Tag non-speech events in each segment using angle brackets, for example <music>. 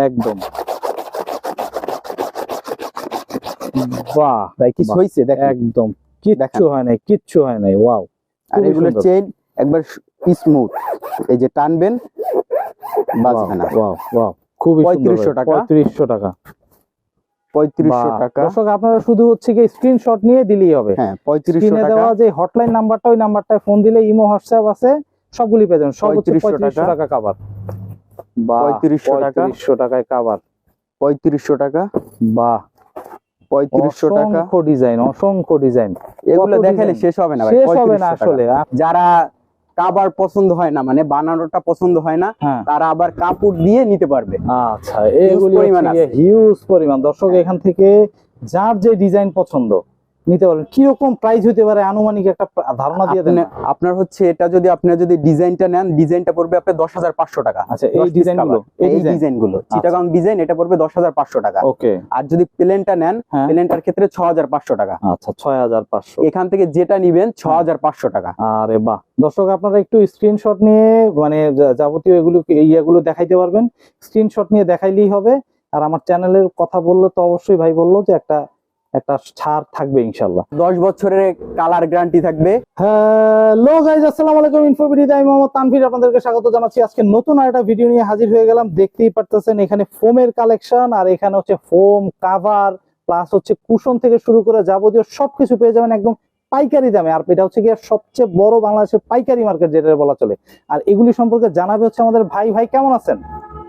একদম। বাহ ভাই কিছু বাহ। হয়েছে একদম। কিচ্ছু হয় নাই কিচ্ছু হয় নাই ওয়াও আর এগুলোর চেইন একবার স্মুথ এই যে টানবেন বাজবে না। ওয়াও ওয়াও খুবই 3500 টাকা। দর্শক আপনারা শুধু হচ্ছে কি স্ক্রিনশট নিয়ে দিলেই হবে। হ্যাঁ টাকা। দেওয়া যে হটলাইন নাম্বারটা ওই নাম্বারটায় ফোন দিলে ইমো হোয়াটসঅ্যাপ আছে সবগুলি পেয়ে যাবেন। সর্বোচ্চ 3500 পঁয়ত্রিশশো টাকা। টাকা কাবার বা 3500 টাকা। পঁয়ত্রিশশো টাকায় কাবার পঁয়ত্রিশশো টাকা। বাহ পঁয়ত্রিশশো টাকা। অসংখ্য ডিজাইন অসংখ্য ডিজাইন এগুলো দেখালে শেষ হবে না শেষ হবে না আসলে। যারা কাবার পছন্দ হয় না মানে বানানোটা পছন্দ হয় না হ্যাঁ। তারা আবার কাপড় দিয়ে নিতে পারবে। আচ্ছা এগুলি হিউজ পরিমাণ দর্শক এখান থেকে যার যে ডিজাইন পছন্দ নিতে পারেন কীরকম প্রাইস হতে পারে? আনুমানিক একটা ধারণা দিয়ে দেন। আপনার হচ্ছে এটা যদি আপনি যদি ডিজাইনটা নেন ডিজাইনটা পড়বে আপনার দশ হাজার পাঁচশো টাকা। আচ্ছা এই 10 piece ডিজাইনগুলো cover। এই ডিজাইনগুলো। চিটাগাং ডিজাইন এটা পড়বে দশ হাজার পাঁচশো টাকা। ওকে আর যদি প্লেনটা নেন হ্যাঁ। প্লেনটার ক্ষেত্রে ছ হাজার পাঁচশো টাকা। আচ্ছা ছয় হাজার পাঁচশো। এখান থেকে যেটা নিবেন ছ হাজার পাঁচশো টাকা। আরে বাহ। দর্শক আপনারা একটু স্ক্রিনশট নিয়ে মানে যাবতীয় এগুলো ইয়াগুলো দেখাইতে পারবেন। স্ক্রিনশট নিয়ে দেখাইলেই হবে। আর আমার চ্যানেলের কথা বললে তো অবশ্যই ভাই বলল যে একটা একটা ছাড় থাকবে ইনশাল্লাহ দশ বছরের কালার গ্যারান্টি থাকবে। হ্যালো গাইজ আসসালামু আলাইকুম ইনফোভিডিতে মোহাম্মদ তানভীর, আপনাদেরকে স্বাগত জানাচ্ছি। আজকে নতুন আরেকটা ভিডিও নিয়ে হাজির হয়ে গেলাম। দেখতেই পারতেছেন, এখানে ফোমের কালেকশন আর এখানে হচ্ছে ফোম কাভার প্লাস হচ্ছে কুশন থেকে শুরু করে যাবতীয় সবকিছু পেয়ে যাবেন একদম পাইকারি দামে। আর এটা হচ্ছে গিয়ে সবচেয়ে বড় বাংলাদেশের পাইকারি মার্কেট যেটা বলা চলে। আর এগুলি সম্পর্কে জানাবে হচ্ছে আমাদের ভাই। ভাই, কেমন আছেন?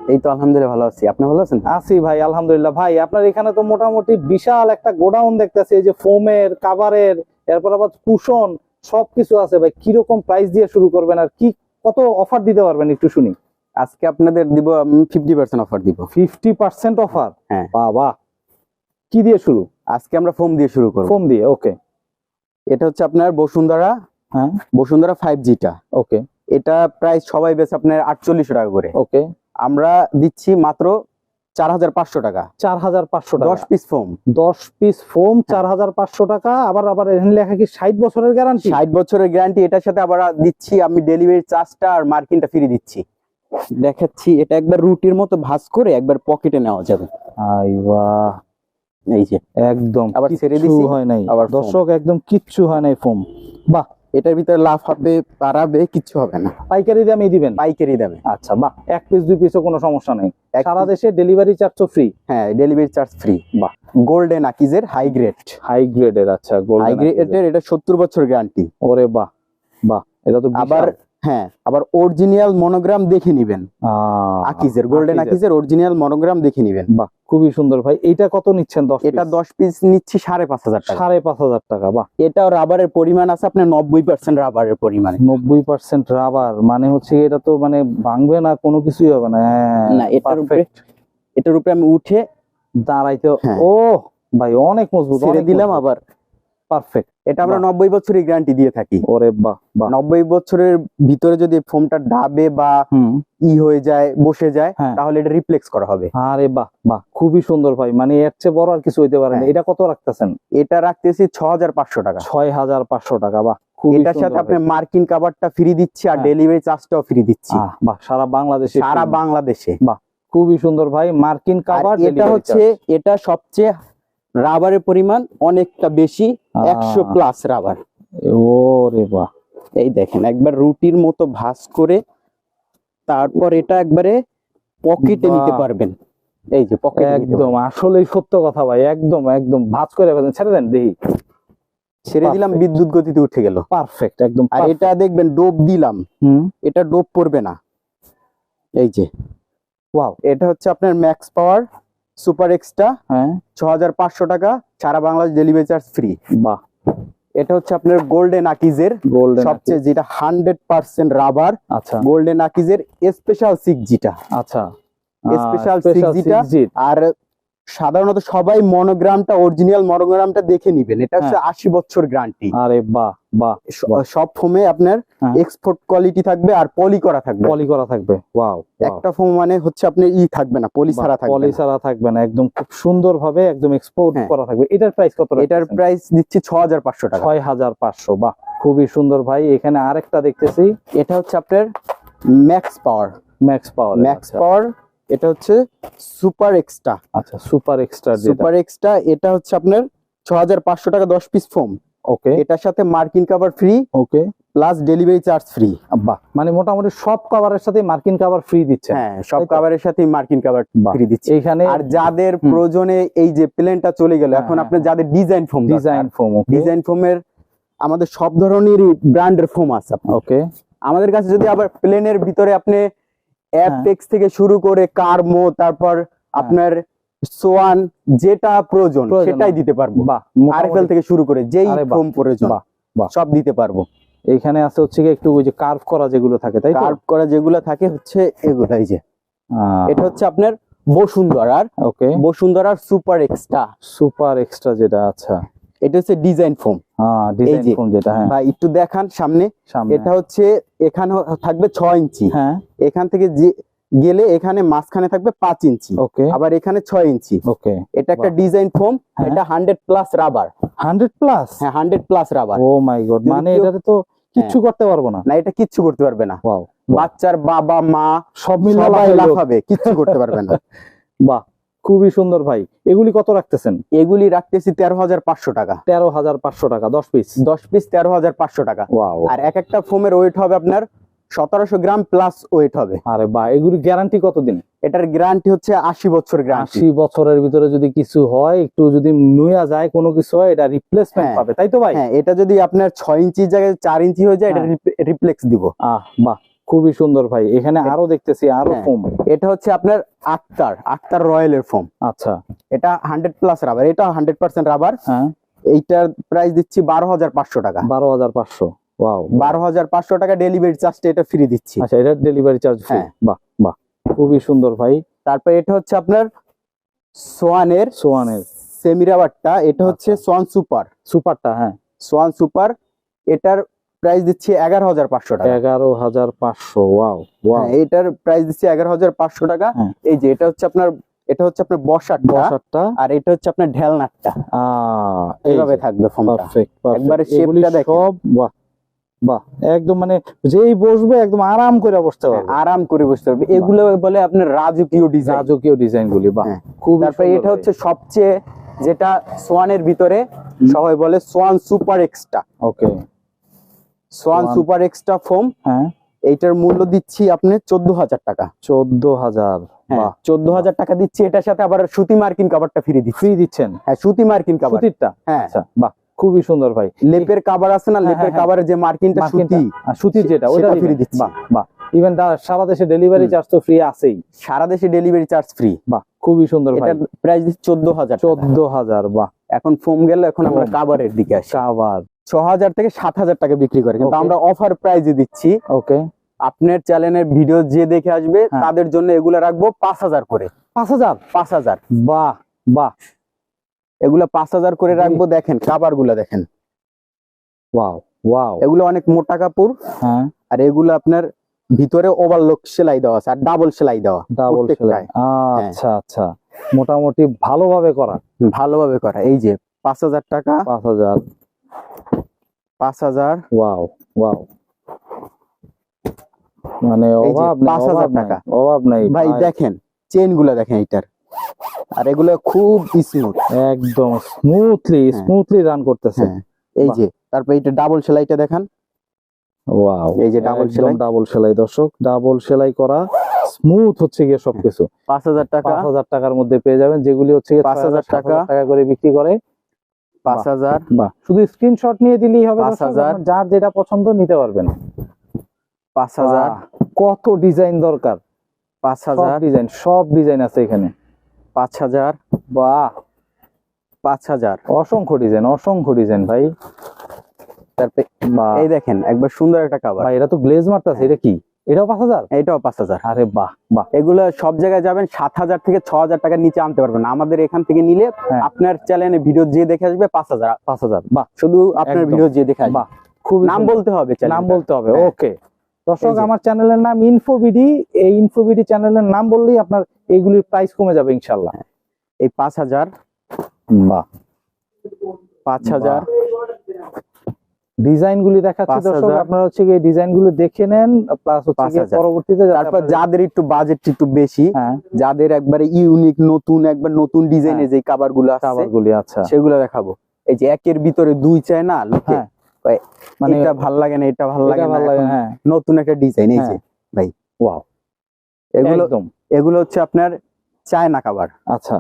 এই তো আলহামদুলিল্লাহ ভালো আছি। আপনি ভালো আছেন? আছি ভাই আলহামদুলিল্লাহ। ভাই আপনার এখানে তো মোটামুটি বিশাল একটা গোডাউন দেখতেছি এই যে ফোমের কাভারের এরপর আবার কুশন সবকিছু আছে ভাই। কীরকম প্রাইস দিয়ে শুরু করবেন আর কি কত অফার দিতে পারবেন একটু শুনি? আজকে আপনাদের দিব ফিফটি পার্সেন্ট অফার দিব। ফিফটি পার্সেন্ট অফার হ্যাঁ। বাবা। কি দিয়ে শুরু? আজকে আমরা ফোম দিয়ে শুরু করব। ফোম দিয়ে ওকে এটা হচ্ছে আপনার বসুন্ধরা হ্যাঁ। বসুন্ধরা ফাইভ জিটা ওকে এটা প্রাইস সবাই বেছে আপনার আটচল্লিশশো টাকা করে। ওকে আমরা দিচ্ছি মাত্র চার হাজার পাঁচশো টাকা। চার হাজার পাঁচশো টাকা। দশ পিস ফোম দশ পিস ফোম চার হাজার পাঁচশো টাকা। আবার আবার এখানে লেখা কি ষাট বছরের গ্যারান্টি ষাট বছরের গ্যারান্টি এটার সাথে আবার দিচ্ছি আমি ডেলিভারি চার্জটা আর মার্কিনটা ফ্রি দিচ্ছি। দেখাচ্ছি এটা একবার রুটির মতো ভাঁজ করে একবার পকেটে নেওয়া যাবে। আইবা এই যে। একদম আবার ছেড়ে দিছি, হয় নাই। আবার দর্শক একদম কিচ্ছু হয় নাই ফোম এটার ভিতরে লাভ হবে পারাবে কিছু হবে না। পাইকারি দামে দিবেন? পাইকারি দামে। আচ্ছা বাহ এক পিস দুই পিসও কোনো সমস্যা নেই। সারা দেশে ডেলিভারি চার্জ তো ফ্রি হ্যাঁ ডেলিভারি চার্জ ফ্রি বাহ। গোল্ডেন আকিজের হাই গ্রেড হাই গ্রেডের আচ্ছা হাই গোল্ডেন গ্রেডের এটা সত্তর বছর গ্যারান্টি ওরে বাহ বাহ এটা তো আবার হ্যাঁ আবার অরিজিনাল মনোগ্রাম দেখে নিবেন। আকিজের গোল্ডেন আকিজের। অরিজিনাল মনোগ্রাম দেখে নিবেন। বাহ খুবই সুন্দর ভাই। এটা কত নিচ্ছেন দশ এটা দশ পিস নিচ্ছি সাড়ে পাঁচ হাজার টাকা। সাড়ে পাঁচ হাজার টাকা বাহ। এটাও রাবারের পরিমাণ আছে আপনার নব্বই পার্সেন্ট রাবারের পরিমাণ। নব্বই পার্সেন্ট রাবার মানে হচ্ছে এটা তো মানে ভাঙবে না কোনো কিছুই হবে না। হ্যাঁ, না এটার উপরে এটার উপরে আমি উঠে দাঁড়াইতে হ্যাঁ। ও ভাই অনেক মজবুত ছেড়ে দিলাম আবার। পারফেক্ট এটা আমরা নব্বই বছরের গ্যারান্টি দিয়ে থাকি। ওরে বাহ বাহ। নব্বই বছরের ভিতরে যদি ফোমটা ডাবে বা ই হয়ে যায় বসে যায় হ্যাঁ। তাহলে এটা রিপ্লেক্স করা হবে। আরে বাহ বাহ। খুবই সুন্দর ভাই। মানে এর চেয়ে বড় আর কিছু হইতে পারে না। হ্যাঁ। এটা কত রাখতেছেন? এটা রাখতেছি ছ হাজার পাঁচশো টাকা। ছয় হাজার পাঁচশো টাকা বাহ। এটার সাথে আপনি মার্কিন কাভারটা ফ্রি দিচ্ছি আর। ডেলিভারি চার্জটাও ফ্রি দিচ্ছি। বাহ সারা বাংলাদেশে সারা। বাংলাদেশে। খুবই সুন্দর ভাই। মার্কিন কাভার এটা হচ্ছে এটা সবচেয়ে রাবারের পরিমাণ অনেকটা বেশি। একশো প্লাস রাবার ওরে বাহ। এই দেখেন একবার রুটির মতো ভাঁজ করে তারপর এটা একবারে পকেটে নিতে পারবেন। এই যে পকেট একদম আসলেই সত্য কথা ভাই একদম একদম। ভাঁজ করে ফেলেন ছেড়ে দেন দেখি। ছেড়ে দিলাম বিদ্যুৎ গতিতে উঠে গেল। পারফেক্ট একদম আর এটা দেখবেন ডোব দিলাম। হুম। এটা ডোব পড়বে না। এই যে। ওয়াও এটা হচ্ছে আপনার ম্যাক্স পাওয়ার সুপার এক্সট্রা হ্যাঁ। ছ হাজার পাঁচশো টাকা সারা বাংলাদেশ ডেলিভারি চার্জ ফ্রি বাহ। এটা হচ্ছে আপনার গোল্ডেন আকিজের গোল্ডেন সবচেয়ে যেটা হান্ড্রেড পার্সেন্ট রাবার আচ্ছা। গোল্ডেন আকিজের স্পেশাল সিক্স জিটা আচ্ছা। স্পেশাল 6G টা? আর সাধারণত সবাই মনোগ্রামটা অরিজিনাল মনোগ্রামটা দেখে নিবেন। এটা হচ্ছে আশি বছর গ্যারান্টি আরে বাহ বাহ। সব ফোমে আপনার হ্যাঁ। এক্সপোর্ট কোয়ালিটি থাকবে আর পলি করা থাকবে। পলি করা থাকবে ওয়াও একটা ফোম মানে হচ্ছে আপনার ই থাকবে না পলি ছাড়া থাকবে পলি ছাড়া থাকবে না একদম খুব সুন্দর ভাবে একদম এক্সপোর্ট হ্যাঁ। করা থাকবে। এটার প্রাইস কত এটার প্রাইস দিচ্ছি ছ হাজার পাঁচশো টাকা। ছয় হাজার পাঁচশো বাহ খুবই সুন্দর ভাই। এখানে আরেকটা দেখতেছি। এটা হচ্ছে আপনার max power max power max power এটা হচ্ছে সুপার এক্সট্রা। আচ্ছা সুপার এক্সট্রা সুপার এক্সট্রা এটা হচ্ছে আপনার ছ হাজার পাঁচশো টাকা দশ পিস ফোম ওকে এটার সাথে মার্কিন cover free okay plus delivery charge free বাহ মানে মোটামুটি সব কভারের সাথে মার্কিন কভার ফ্রি দিচ্ছেন হ্যাঁ সব কাভারের সাথে মার্কিন কাভার ফ্রি দিচ্ছে। এখানে আর যাদের প্রয়োজনে এই যে প্লেনটা চলে গেল হ্যাঁ, এখন হ্যাঁ, আপনার যাদের design foam design foam design ফোমের আমাদের সব ধরনেরই ব্র্যান্ডের ফোম আছে। ওকে আমাদের কাছে যদি আবার প্লেনের ভিতরে আপনি অ্যাপটেক্স থেকে শুরু করে কার্মো তারপর আপনার সোয়ান যেটা প্রয়োজন। সেটাই দিতে পারব। আরএফএল থেকে শুরু করে যেই ফোম প্রয়োজন। সব দিতে পারব। এখানে আছে হচ্ছে একটু ওই যে কার্ভ করা যেগুলো থাকে তাই কার্ভ করা যেগুলো থাকে হচ্ছে এগুলো এই যে এটা হচ্ছে আপনার বসুন্ধরার ওকে বসুন্ধরার সুপার এক্সট্রা সুপার এক্সট্রা যেটা আচ্ছা। এটা হচ্ছে ডিজাইন ফোম হ্যাঁ ডিজাইন ফোম যেটা হ্যাঁ। বা একটু দেখান সামনে। এটা হচ্ছে এখানে থাকবে ছয় ইঞ্চি। হ্যাঁ। এখান থেকে যে গেলে এখানে মাঝখানে থাকবে পাঁচ ইঞ্চি। ওকে। আবার এখানে ছয় ইঞ্চি। ওকে। এটা একটা ডিজাইন ফোম হ্যাঁ। এটা hundred plus rubber hundred plus হ্যাঁ hundred plus rubber oh my god মানে এটাতে তো কিচ্ছু করতে পারব না। না এটা কিচ্ছু করতে পারবে না। বাচ্চার বাবা মা সব মিলে লাফাবে কিচ্ছু করতে পারবে না। <laughs> বাহ। খুবই সুন্দর ভাই। এগুলি কত রাখতেছেন? এগুলি রাখতেছি তেরো হাজার পাঁচশো টাকা। তেরো হাজার পাঁচশো টাকা দশ পিস দশ পিস তেরো হাজার পাঁচশো টাকা। আর এক একটা ফোমের ওয়েট হবে আপনার সতেরোশো গ্রাম প্লাস ওয়েট হবে। আরে বাহ এগুলি গ্যারান্টি কতদিন? এটার গ্যারান্টি হচ্ছে আশি বছর গ্যারান্টি আশি বছরের ভিতরে যদি কিছু হয় একটু যদি নুয়া যায় কোনো কিছু হয় এটা রিপ্লেসমেন্ট হ্যাঁ। পাবে তাই তো ভাই? হ্যাঁ এটা যদি আপনার ছয় ইঞ্চির জায়গায় চার ইঞ্চি হয়ে যায় এটা হ্যাঁ। রিপ্লেক্স দিব। আহ বাহ। খুবই সুন্দর ভাই। এখানে আরও দেখতেছি আরও হ্যাঁ। ফোম এটা হচ্ছে আপনার আক্তার আক্তার রয়্যাল এর ফোম আচ্ছা। এটা হান্ড্রেড প্লাস রাবার এটা হান্ড্রেড পার্সেন্ট রাবার হ্যাঁ। এইটার প্রাইস দিচ্ছি বারো হাজার পাঁচশো টাকা। বারো হাজার পাঁচশো ওয়াও বারো হাজার পাঁচশো টাকা ডেলিভারি চার্জটা এটা ফ্রি দিচ্ছি। আচ্ছা এটা ডেলিভারি চার্জ হ্যাঁ। বাহ বাহ খুবই সুন্দর ভাই। তারপর এটা হচ্ছে আপনার সোয়ানের সোয়ানের। সেমি রাবারটা এটা হচ্ছে আচ্ছা। Schwann super. সুপারটা হ্যাঁ। সোয়ান সুপার এটার প্রাইস দিচ্ছি এগারো হাজার পাঁচশো টাকা। এগারো হাজার পাঁচশো ওয়াও হ্যাঁ, এটার প্রাইস দিচ্ছি এগারো হাজার পাঁচশো টাকা। হ্যাঁ। এই যে এটা হচ্ছে আপনার এটা হচ্ছে আপনার বসারটা বসারটা আর এটা হচ্ছে আপনার ঢেলনাটটা। এইভাবে থাকবে পারফেক্ট একবারে এগুলি shape টা দেখেন। সব বাহ বাহ একদম মানে যেই বসবে একদম আরাম করে বসতে পারবে। আরাম করে বসতে পারবে। এগুলো বলে আপনার রাজকীয় ডিজাইন রাজকীয় ডিজাইন গুলি বাহ হ্যাঁ। খুব তারপরে এটা হচ্ছে সবচেয়ে যেটা সোয়ানের ভিতরে সবাই বলে Swan super extra. Okay Swan. Super extra foam হ্যাঁ। এইটার মূল্য দিচ্ছি আপনি চোদ্দ হাজার টাকা। চোদ্দ হাজার হ্যাঁ চোদ্দ হাজার টাকা দিচ্ছি এটার সাথে আবার সুতি মার্কিন কাভারটা ফ্রি দিচ্ছি। ফ্রি দিচ্ছেন? হ্যাঁ সুতি মার্কিন কাভার সুতিরটা? হ্যাঁ। আচ্ছা বাহ খুবই সুন্দর ভাই। লেপের কাভার আছে না? হ্যাঁ, লেপের হ্যাঁ, কাভারের যে মার্কিনটা সুতি আর সুতির যেটা ওটা free দিচ্ছি। বাহ বাহ। ইভেন সারা দেশে ডেলিভারি চার্জ তো ফ্রি আছেই। সারা দেশে ডেলিভারি চার্জ ফ্রি বাহ খুবই সুন্দর ভাই। প্রাইস দিচ্ছি চোদ্দ হাজার চোদ্দ হাজার বাহ। এখন ফোম গেল এখন আমরা ফোম। কাভারের দিকে আসি। কাভার ছ হাজার থেকে সাত হাজার টাকা বিক্রি করে। কিন্তু আমরা অফার প্রাইজে দিচ্ছি। ওকে আপনার চ্যানেলের ভিডিও যে দেখে আসবে হ্যাঁ। তাদের জন্য এগুলো রাখব পাঁচ হাজার করে। পাঁচ হাজার পাঁচ হাজার বাহ বাহ। এগুলো পাঁচ হাজার করে রাখব দেখেন কাবারগুলা দেখেন। ওয়াও ওয়াও এগুলো অনেক মোটা কাপড়। হ্যাঁ। আর এগুলো আপনার ভিতরে ওভারলোক সেলাই দেওয়া আছে আর ডাবল সেলাই দেওয়া। ডাবল সেলাই। হ্যাঁ। আচ্ছা আচ্ছা। মোটামুটি ভালোভাবে করা। ভালোভাবে করা। এই যে পাঁচ হাজার টাকা। পাঁচ হাজার পাঁচ হাজার। ওয়াও ওয়াও মানে অভাব নেই 5,000 অভাব নাই টাকা। অভাব নাই ভাই দেখেন চেনগুলা দেখেন এটার আর এগুলো খুব স্মুথ একদম স্মুথলি। স্মুথলি রান করতেছে। হ্যাঁ। এই যে তারপর এইটা ডাবল সেলাইটা দেখান। ওয়াও এই যে double সেলাই। ডাবল সেলাই দর্শক। ডাবল সেলাই করা স্মুথ হচ্ছে গিয়ে সবকিছু। পাঁচ হাজার টাকা। পাঁচ হাজার টাকার মধ্যে পেয়ে যাবেন যেগুলি হচ্ছে 5,000 5,000 টাকা। টাকা করে বিক্রি করে। পাঁচ হাজার। বাহ। শুধু স্ক্রিনশট নিয়ে দিলেই হবে দর্শক, 5,000 যার যেটা পছন্দ নিতে পারবেন। পাঁচ হাজার। কত ডিজাইন দরকার। পাঁচ হাজার। ডিজাইন সব ডিজাইন আছে এখানে। পাঁচ হাজার। বাহ। পাঁচ হাজার। অসংখ্য ডিজাইন অসংখ্য ডিজাইন ভাই। তারপরে বাহ। এই দেখেন একবার সুন্দর একটা কাভার ভাই এটা তো গ্লেজ মারতেছে এটা কি? এটাও পাঁচ হাজার? এটাও পাঁচ হাজার। আরে বাহ বাহ। এগুলো সব জায়গায় যাবেন সাত হাজার থেকে ছ হাজার টাকার নিচে আনতে পারবেন আমাদের এখান থেকে নিলে হ্যাঁ। আপনার চ্যানেলে ভিডিও যে দেখে আসবে পাঁচ হাজার। পাঁচ হাজার বাহ। শুধু আপনার ভিডিও যে দেখে আসবে। বাহ খুবই নাম বলতে হবে নাম বলতে হবে হ্যাঁ। ওকে। দর্শক আমার চ্যানেলের নাম ইনফোবিডি এই ইনফোবিডি চ্যানেলের নাম বললেই আপনার এইগুলির প্রাইস কমে যাবে ইনশাল্লাহ এই পাঁচ হাজার। বাহ। পাঁচ হাজার। ডিজাইন গুলি দেখাচ্ছি দর্শক আপনারা হচ্ছে কি এই ডিজাইনগুলো দেখে নেন প্লাস হচ্ছে। পরবর্তীতে তারপর যাদের একটু বাজেট একটু বেশি হ্যাঁ। যাদের একবারে ইউনিক নতুন একবার নতুন ডিজাইনের যে কাবারগুলো আছে কাভার গুলি আচ্ছা। সেগুলো দেখাবো। এই যে একের ভিতরে দুই চায় না লোকে? হ্যাঁ। ভাই, মানে এটা ভালো লাগে না এটা ভালো লাগে না হ্যাঁ। নতুন একটা ডিজাইন এই যে হ্যাঁ। ওয়াও এগুলো এগুলো হচ্ছে আপনার চায়না কাবার আচ্ছা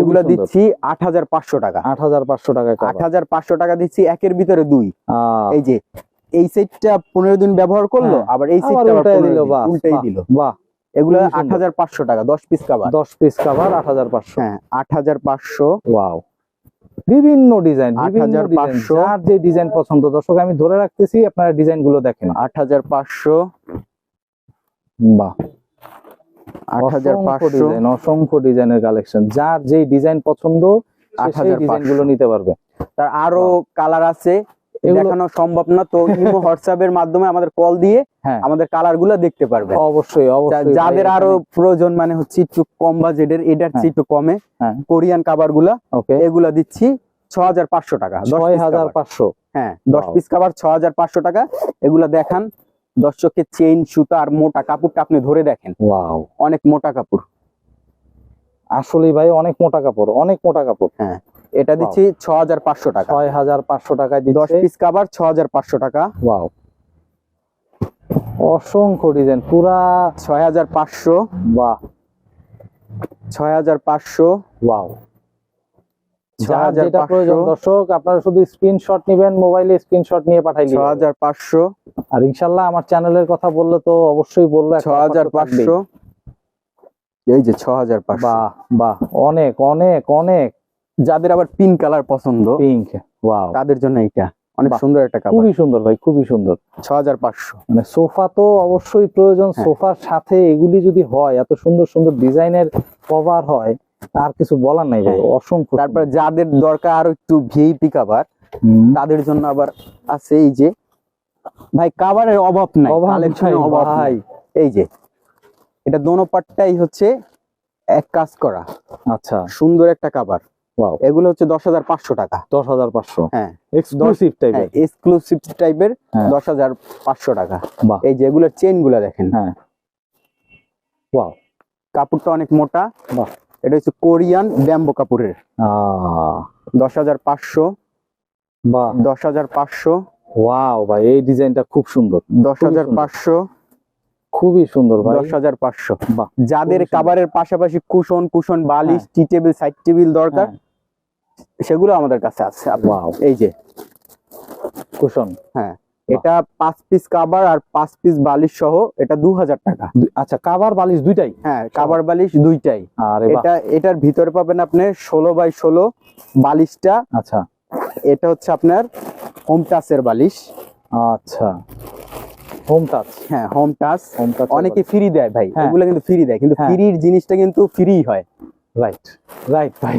এগুলো দিচ্ছি আট হাজার পাঁচশো টাকা। আট হাজার পাঁচশো টাকায় আট হাজার পাঁচশো টাকা দিচ্ছি একের ভিতরে দুই। এই যে এই সেটটা পনেরো দিন ব্যবহার করল হ্যাঁ। আবার এই সেটটা উল্টাই দিল বাহ উল্টাই বাহ, দিল। বাহ এগুলো আট হাজার পাঁচশো টাকা দশ পিস দশ পিস কাভার আট হাজার পাঁচশো। হ্যাঁ আট হাজার পাঁচশো। ওয়াও। বিভিন্ন ডিজাইন বিভিন্ন 8500 ডিজাইন যার যে ডিজাইন পছন্দ দর্শক আমি ধরে রাখতেছি আপনারা ডিজাইনগুলো দেখেন। আট হাজার পাঁচশো। বাহ। আট হাজার অসংখ্য পাঁচশো অসংখ্য ডিজাইনের কালেকশন যার যেই ডিজাইন পছন্দ 8500 ডিজাইনগুলো নিতে পারবে। তার আরও কালার আছে দেখানো সম্ভব না তো ইমো হোয়াটসঅ্যাপের মাধ্যমে আমাদের কল দিয়ে হ্যাঁ। আমাদের কালারগুলো দেখতে পারবে। অবশ্যই অবশ্যই যাদের আরও প্রয়োজন মানে হচ্ছে একটু কম বাজেটের এটার চেয়ে একটু কমে হ্যাঁ। কোরিয়ান কাবারগুলা ওকে। এগুলা দিচ্ছি ছ হাজার পাঁচশো টাকা ছয় হাজার পাঁচশো। হ্যাঁ দশ পিস কাবার ছ হাজার পাঁচশো টাকা এগুলা দেখান। দর্শকের চেইন সুতা আর মোটা কাপড়টা আপনি ধরে দেখেন। ওয়াও। অনেক মোটা কাপড়। আসলে ভাই অনেক মোটা কাপড় অনেক মোটা কাপড়। হ্যাঁ এটা দিচ্ছি ছ হাজার পাঁচশো টাকা। ছয় হাজার পাঁচশো টাকায় দশ পিস কাবার ছ হাজার পাঁচশো টাকা। ওয়াও। অসংখ্য ডিজাইন পুরা ছয় হাজার পাঁচশো। বাহ। ছয় হাজার পাঁচশো। ওয়াও। যার যেটা প্রয়োজন দর্শক আপনারা শুধু স্ক্রিনশট নেবেন মোবাইলে নিয়ে আর আমার চ্যানেলের কথা বললে তো অবশ্যই বলব এই যে বাহ বাহ অনেক অনেক অনেক। যাদের আবার পিঙ্ক কালার পছন্দ পিঙ্ক ওয়াও তাদের জন্য এইটা। অনেক সুন্দর একটা কাপড় খুবই সুন্দর ভাই খুবই সুন্দর। ছ হাজার পাঁচশো। মানে সোফা তো অবশ্যই প্রয়োজন হ্যাঁ। সোফার সাথে এগুলি যদি হয় এত সুন্দর সুন্দর ডিজাইনের কভার হয় তার কিছু বলার নাই ভাই হ্যাঁ। অসংখ্য তারপরে যাদের দরকার আরও একটু ভিআইপি কাভার তাদের জন্য আবার আছে এই যে ভাই কাভারের অভাব নাই কালেকশনের অভাব। নাই। এই যে এটা দোনো পাটটাই হচ্ছে এক কাজ করা। আচ্ছা। সুন্দর একটা কাভার ওয়াও এগুলো হচ্ছে দশ হাজার পাঁচশো টাকা। দশ হাজার পাঁচশো। হ্যাঁ। এক্সক্লুসিভ টাইপের এক্সক্লুসিভ টাইপের। দশ হাজার পাঁচশো টাকা। বাহ। এই যে এগুলোর চেনগুলা দেখেন। হ্যাঁ। ওয়াও কাপড়টা অনেক মোটা। বাহ। এটা হচ্ছে কোরিয়ান ব্যাম্বো কাপুরের। দশ হাজার পাঁচশো। বাহ। দশ হাজার পাঁচশো। ওয়াও ভাই এই ডিজাইনটা খুব সুন্দর। দশ খুবই হাজার সুন্দর। পাঁচশো। খুবই সুন্দর ভাই। দশ হাজার পাঁচশো। বাহ যাদের কাবারের পাশাপাশি কুশন কুশন বালিশ হ্যাঁ। টি টেবিল সাইড টেবিল দরকার হ্যাঁ, সেগুলো আমাদের কাছে আছে. এই যে। কুশন। হ্যাঁ। এটা পাঁচ পিস কাবার আর পাঁচ পিস বালিশ সহ এটা দু হাজার টাকা আচ্ছা কাভার বালিশ দুইটাই? হ্যাঁ কাবার বালিশ দুইটাই। আরে এটা এটার ভিতরে পাবেন আপনি ষোলো বাই ষোলো বালিশটা। আচ্ছা। এটা হচ্ছে আপনার হোম টাচের বালিশ। আচ্ছা। হোম টাচ হ্যাঁ হোম টাচ হোম টাচ অনেকে ফ্রি দেয় ভাই হ্যাঁ। এগুলো কিন্তু ফ্রি দেয় কিন্তু হ্যাঁ। ফ্রির জিনিসটা কিন্তু ফ্রি হয়। রাইট রাইট ভাই।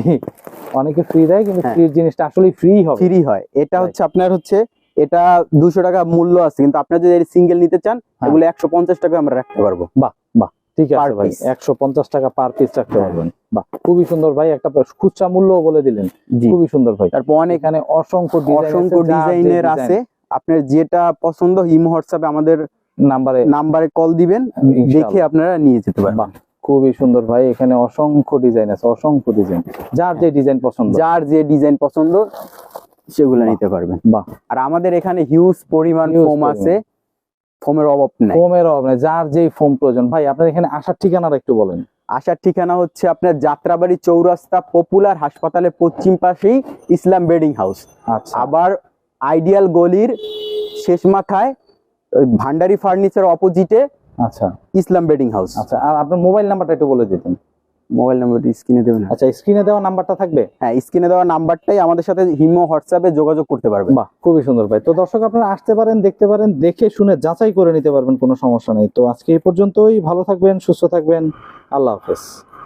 অনেকে ফ্রি দেয় কিন্তু হ্যাঁ। ফ্রির জিনিসটা আসলে ফ্রি হবে। ফ্রি হয়। এটা হচ্ছে আপনার হচ্ছে এটা দুশো টাকা মূল্য আছে কিন্তু আপনার যদি সিঙ্গেল নিতে চান হ্যাঁ। এগুলো একশো পঞ্চাশ টাকা আমরা রাখতে পারব। বাহ বাহ ঠিক আছে ভাই একশো পঞ্চাশ টাকা পার পিস রাখতে হ্যাঁ। পারবেন। বাহ খুবই সুন্দর ভাই একটা খুচরা মূল্য বলে দিলেন। খুবই সুন্দর ভাই। তারপর এখানে অসংখ্য ডিজাইন অসংখ্য ডিজাইনের আছে আপনার যেটা পছন্দ হিম হোয়াটসঅ্যাপে আমাদের নাম্বারে নাম্বারে কল দিবেন দেখে আপনারা নিয়ে যেতে পারবেন। বাহ খুবই সুন্দর ভাই এখানে অসংখ্য ডিজাইন আছে অসংখ্য ডিজাইন যার যে ডিজাইন পছন্দ। যার যে ডিজাইন পছন্দ সেগুলো নিতে পারবেন বাহ। আর আমাদের এখানে হিউজ পরিমাণ ফোম আছে ফোমের অভাব নাই। ফোমের অভাব নেই যার যেই ফোম প্রয়োজন। ভাই আপনার এখানে আসার ঠিকানাটা একটু বলেন। আসার ঠিকানা হচ্ছে আপনার যাত্রাবাড়ি চৌরাস্তা পপুলার হাসপাতালের পশ্চিম পাশেই ইসলাম বেডিং হাউস। আচ্ছা। আবার আইডিয়াল গলির শেষ মাথায় ভান্ডারি ফার্নিচার অপোজিটে আচ্ছা। Islam bedding house. আচ্ছা আর আপনার মোবাইল নাম্বারটা একটু বলে দিতেন। মোবাইল নাম্বারটি স্ক্রিনে দেবেন। আচ্ছা স্ক্রিনে দেওয়া নাম্বারটা থাকবে? হ্যাঁ স্ক্রিনে দেওয়া নাম্বারটাই আমাদের সাথে হিমো হোয়াটসঅ্যাপে যোগাযোগ করতে পারবেন বাহ খুবই সুন্দর ভাই। তো দর্শক আপনারা আসতে পারেন দেখতে পারেন দেখে শুনে যাচাই করে নিতে পারবেন কোনো সমস্যা নেই। তো আজকে এই পর্যন্তই। ভালো থাকবেন সুস্থ থাকবেন। আল্লাহ হাফেজ।